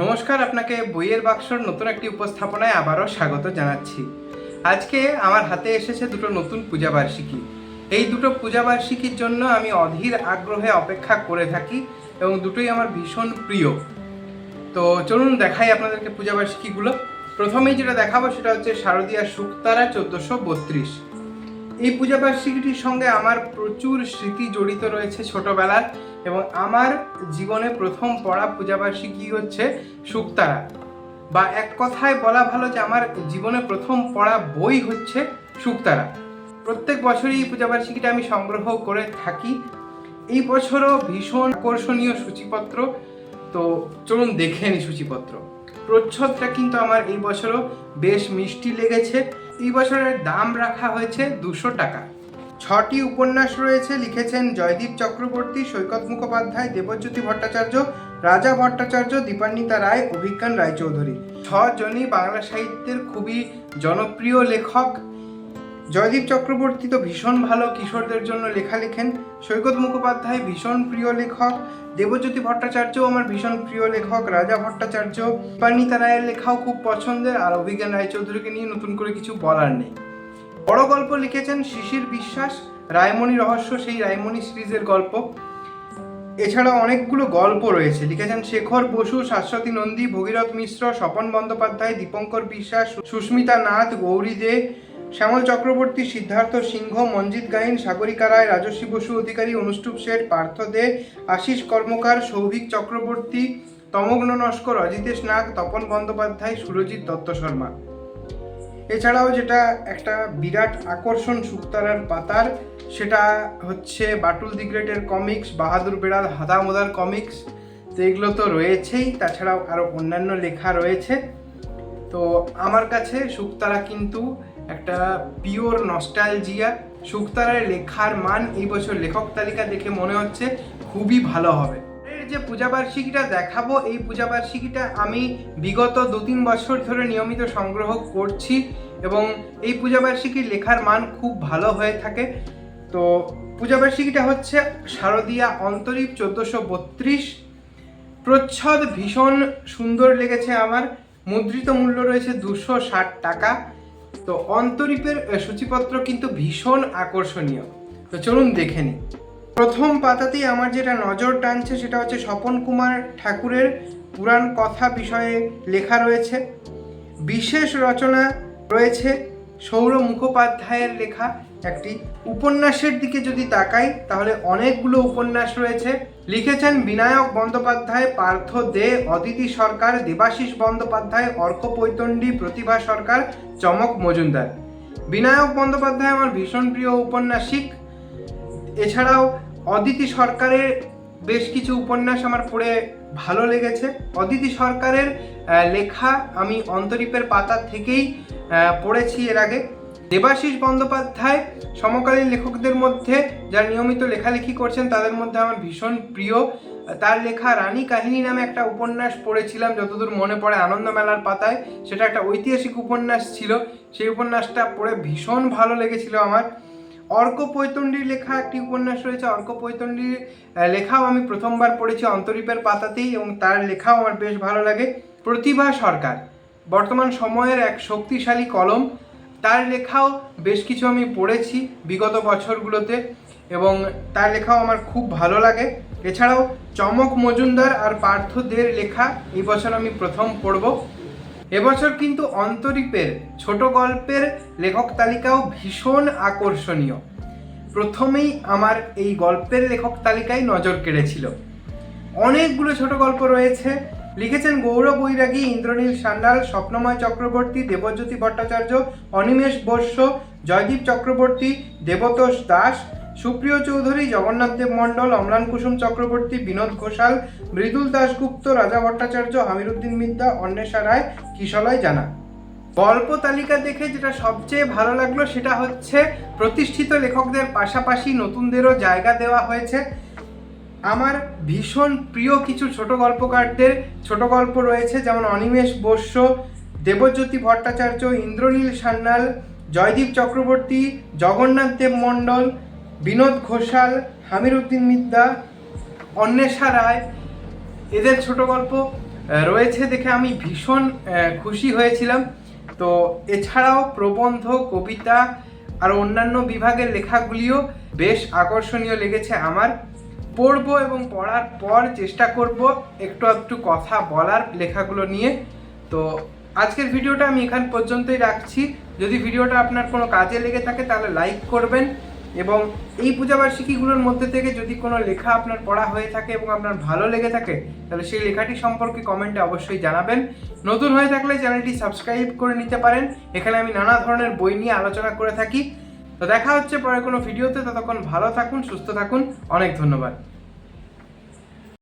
নমস্কার, আপনাকে বইয়ের বাক্সর নতুন একটি উপস্থাপনায় আবারও স্বাগত জানাচ্ছি। আজকে আমার হাতে এসেছে দুটো নতুন পূজাবার্ষিকী। এই দুটো পূজাবার্ষিকীর জন্য আমি অধীর আগ্রহে অপেক্ষা করে থাকি এবং দুটোই আমার ভীষণ প্রিয়। তো চলুন দেখাই আপনাদেরকে পূজাবার্ষিকীগুলো। প্রথমেই যেটা দেখাবো সেটা হচ্ছে শারদীয়া শুক্তারা চোদ্দোশো বত্রিশ। এই পূজাবার্ষিকীটির সঙ্গে আমার প্রচুর স্মৃতি জড়িত রয়েছে ছোটবেলার এবং আমার জীবনে প্রথম পড়া পূজাবার্ষিকী হচ্ছে শুক্তারা। বা এক কথায় বলা ভালো যে আমার জীবনে প্রথম পড়া বই হচ্ছে শুক্তারা। প্রত্যেক বছরই এই পূজাবার্ষিকীটা আমি সংগ্রহ করে থাকি। এই বছরও ভীষণ আকর্ষণীয় সূচিপত্র। তো চলুন দেখে নিই সূচিপত্র। প্রচ্ছদটা কিন্তু আমার এই বছরও বেশ মিষ্টি লেগেছে। এই বছরের দাম রাখা হয়েছে দুশো টাকা। ছটি উপন্যাস রয়েছে, লিখেছেন জয়দীপ চক্রবর্তী, সৈকত মুখোপাধ্যায়, দেবজ্যোতি ভট্টাচার্য, রাজা ভট্টাচার্য, দীপান্বিতা রায়, অভিজ্ঞান রায়চৌধুরী। ছজনই বাংলা সাহিত্যের খুবই জনপ্রিয় লেখক। জয়দীপ চক্রবর্তী তো ভীষণ ভালো কিশোরদের জন্য লেখা লেখেন। সৈকত মুখোপাধ্যায় ভীষণ প্রিয় লেখক। দেবজ্যোতি ভট্টাচার্যও আমার ভীষণ প্রিয় লেখক। রাজা ভট্টাচার্য পান্নিতা রায়ের লেখাও খুব পছন্দের। আর অভিজ্ঞান রায়চৌধুরীকে নিয়ে নতুন করে কিছু বলার নেই। বড় গল্প লিখেছেন শিশির বিশ্বাস। রায়মণি রহস্য, সেই রায়মণি সিরিজের গল্প। এছাড়া অনেকগুলো গল্প রয়েছে। লিখেছেন শেখর বসু, শাশ্বতী নন্দী, ভগীরথ মিশ্র, স্বপন বন্দ্যোপাধ্যায়, দীপঙ্কর বিশ্বাস, সুস্মিতা নাথ, গৌরী দে শ্যামল চক্রবর্তী, সিদ্ধার্থ সিংহ মঞ্জিত গাইন সাগরিকা রায় রাজস্বী বসু অধিকারী, অনুষ্টুপ শেঠ, পার্থ দে, আশিস কর্মকার, সৌভিক চক্রবর্তী তমগ্ন নস্কর, অজিতেশ নাগ, তপন বন্দ্যোপাধ্যায়, সুরজিৎ দত্ত শর্মা। এছাড়াও যেটা একটা বিরাট আকর্ষণ শুক্তারার পাতার, সেটা হচ্ছে বাটুল দি গ্রেটের কমিক্স বাহাদুর বেড়াল, হাদা মোদার কমিক্স তো এগুলো তো রয়েছেই, তাছাড়াও আরও অন্যান্য লেখা রয়েছে। তো আমার কাছে শুক্তারা কিন্তু একটা পিওর নস্টালজিয়া শুক্তারার লেখার মান এই বছর লেখক তালিকা দেখে মনে হচ্ছে খুবই ভালো হবে। এর যে পূজাবার্ষিকীটা দেখাবো, এই পূজাবার্ষিকীটা আমি বিগত দু তিন বছর ধরে নিয়মিত সংগ্রহ করছি এবং এই পূজাবার্ষিকীর লেখার মান খুব ভালো হয়ে থাকে। তো পূজাবার্ষিকীটা হচ্ছে শারদীয়া অন্তরীপ চোদ্দোশো বত্রিশ। প্রচ্ছদ ভীষণ সুন্দর লেগেছে আমার। মুদ্রিত মূল্য রয়েছে দুশো ষাট টাকা। তো অন্তরীপের সূচিপত্র কিন্তু ভীষণ আকর্ষণীয়। তো চলুন দেখে নিই। প্রথম পাতাতেই আমার যেটা নজর টানছে সেটা হচ্ছে স্বপন কুমার ঠাকুরের পুরাণ কথা বিষয়ে লেখা রয়েছে। বিশেষ রচনা রয়েছে। সৌর মুখোপাধ্যায়ের লেখা একটি উপন্যাসের দিকে যদি তাকাই, তাহলে অনেকগুলো উপন্যাস রয়েছে। লিখেছেন বিনায়ক বন্দ্যোপাধ্যায়, পার্থ দে, অদিতি সরকার, দেবাশিস বন্দ্যোপাধ্যায়, অর্ক পৈতণ্ডী, প্রতিভা সরকার, চমক মজুমদার। বিনায়ক বন্দ্যোপাধ্যায় আমার ভীষণ প্রিয় উপন্যাসিক। এছাড়াও অদিতি সরকারের বেশ কিছু উপন্যাস আমার পড়ে ভালো লেগেছে। অদিতি সরকারের লেখা আমি অন্তরীপের পাতা থেকেই পড়েছি এর আগে। দেবাশিস বন্দ্যোপাধ্যায় সমকালীন লেখকদের মধ্যে যারা নিয়মিত লেখালেখি করছেন, তাদের মধ্যে আমার ভীষণ প্রিয়। তার লেখা রানী কাহিনী নামে একটা উপন্যাস পড়েছিলাম, যতদূর মনে পড়ে আনন্দ মেলার পাতায়। সেটা একটা ঐতিহাসিক উপন্যাস ছিল। সেই উপন্যাসটা পড়ে ভীষণ ভালো লেগেছিল আমার। অর্ক পৈতণ্ডীর লেখা একটি উপন্যাস রয়েছে। অর্ক পৈতণ্ডীর লেখাও আমি প্রথমবার পড়েছি অন্তরীপের পাতাতেই এবং তার লেখাও আমার বেশ ভালো লাগে। প্রতিভা সরকার, বর্তমান সময়ের এক শক্তিশালী কলম। তার লেখাও বেশ কিছু আমি পড়েছি বিগত বছরগুলোতে এবং তার লেখাও আমার খুব ভালো লাগে। এছাড়াও চমক মজুমদার আর পার্থদের লেখা এই বছর আমি প্রথম পড়ব। এবছর কিন্তু অন্তরীপের ছোট গল্পের লেখক তালিকাও ভীষণ আকর্ষণীয়। প্রথমেই আমার এই গল্পের লেখক তালিকায় নজর কেড়েছিল। অনেকগুলো ছোট গল্প রয়েছে। লিখেছেন গৌরব বৈরাগী, ইন্দ্রনীল সান্যাল, স্বপ্নময় চক্রবর্তী, দেবজ্যোতি ভট্টাচার্য, অনিমেষ বৈশ্য জয়দীপ চক্রবর্তী, দেবতোষ দাস সুপ্রিয় চৌধুরী, জগন্নাথ দেব মণ্ডল, অম্লান কুসুম চক্রবর্তী, বিনোদ ঘোষাল, মৃদুল দাশগুপ্ত, রাজা ভট্টাচার্য আমিরুদ্দিন মিদ্যা অন্বেষা রায়, কিশলয় জানা গল্প তালিকা দেখে যেটা সবচেয়ে ভালো লাগল সেটা হচ্ছে, প্রতিষ্ঠিত লেখকদের পাশাপাশি নতুনদেরও জায়গা দেওয়া হয়েছে। আমার ভীষণ প্রিয় কিছু ছোট গল্পকারদের, ছোট গল্প রয়েছে যেমন অনিমেষ বৈশ্য দেবজ্যোতি ভট্টাচার্য, ইন্দ্রনীল সান্যাল, জয়দীপ চক্রবর্তী, জগন্নাথ দেব মণ্ডল বিনোদ ঘোষাল হামিরুদ্দিন মিদ্যা অন্বেষা রায়, এদের ছোট গল্প রয়েছে দেখে আমি ভীষণ খুশি হয়েছিলাম। তো এছাড়াও প্রবন্ধ, কবিতা, আর অন্যান্য বিভাগের লেখাগুলিও বেশ আকর্ষণীয় লেগেছে আমার। পড়ব এবং পড়ার পর চেষ্টা করব একটু একটু কথা বলার লেখাগুলো নিয়ে। তো আজকের ভিডিওটা আমি এখান পর্যন্তই রাখছি। যদি ভিডিওটা আপনার কোনো কাজে লেগে থাকে তাহলে লাইক করবেন। এবং এই পূজাবার্ষিকীগুলোর মধ্যে থেকে যদি কোনো লেখা আপনার পড়া হয়ে থাকে এবং আপনার ভালো লেগে থাকে, তাহলে সেই লেখাটি সম্পর্কে কমেন্টে অবশ্যই জানাবেন। নতুন হয়ে থাকলে চ্যানেলটি সাবস্ক্রাইব করে নিতে পারেন। এখানে আমি নানা ধরনের বই নিয়ে আলোচনা করে থাকি। তো দেখা হচ্ছে পরে কোনো ভিডিওতে। ততক্ষণ ভালো থাকুন, সুস্থ থাকুন। অনেক ধন্যবাদ।